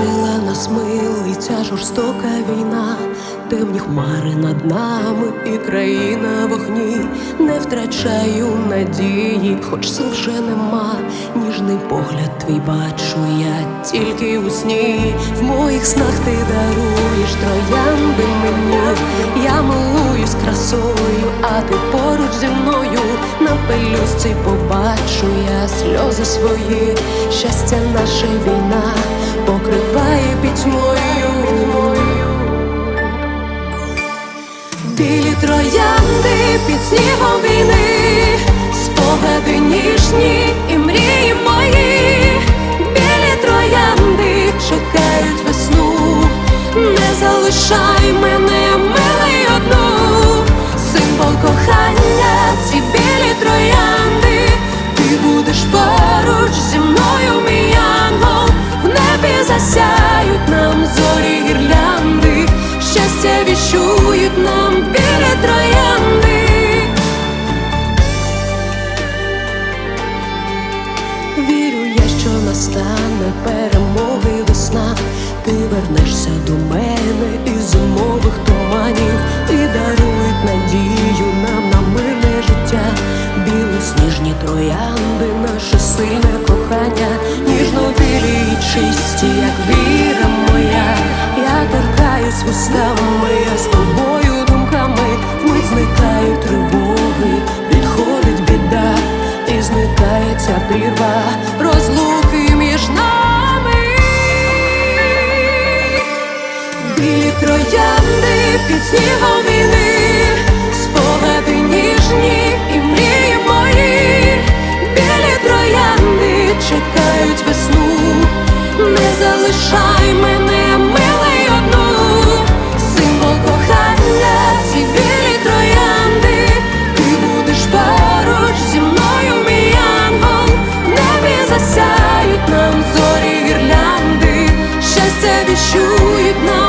Навчила нас мили ця жорстока війна, темні хмари над нами і країна в огні. Не втрачаю надії, хоч сил вже нема. Ніжний погляд твій бачу я тільки у сні. В моїх снах ти даруєш троянди мені. Я милуюсь красою, а ти поруч зі мною на пелюстці побачу я сльози свої, щастя, наша війна покриває пітьмою. Білі троянди під снігом війни, спогади ніжні і мрії мої, білі троянди чекають весну, не залишай мене, засяють нам зорі гірлянди, щастя віщують нам білі троянди. Вірю я, що настане перемоги весна, ти вернешся до мене із зимових туманів і дарують надію нам на мирне життя, білосніжні троянди, наше сильне кохання, чисті, як віра моя. Я торкаюсь вустами, я з тобою думками, вмить зникають тривоги, відходить біда, і зникає ця прірва розлуки між нами. Білі троянди під снігом віщують нам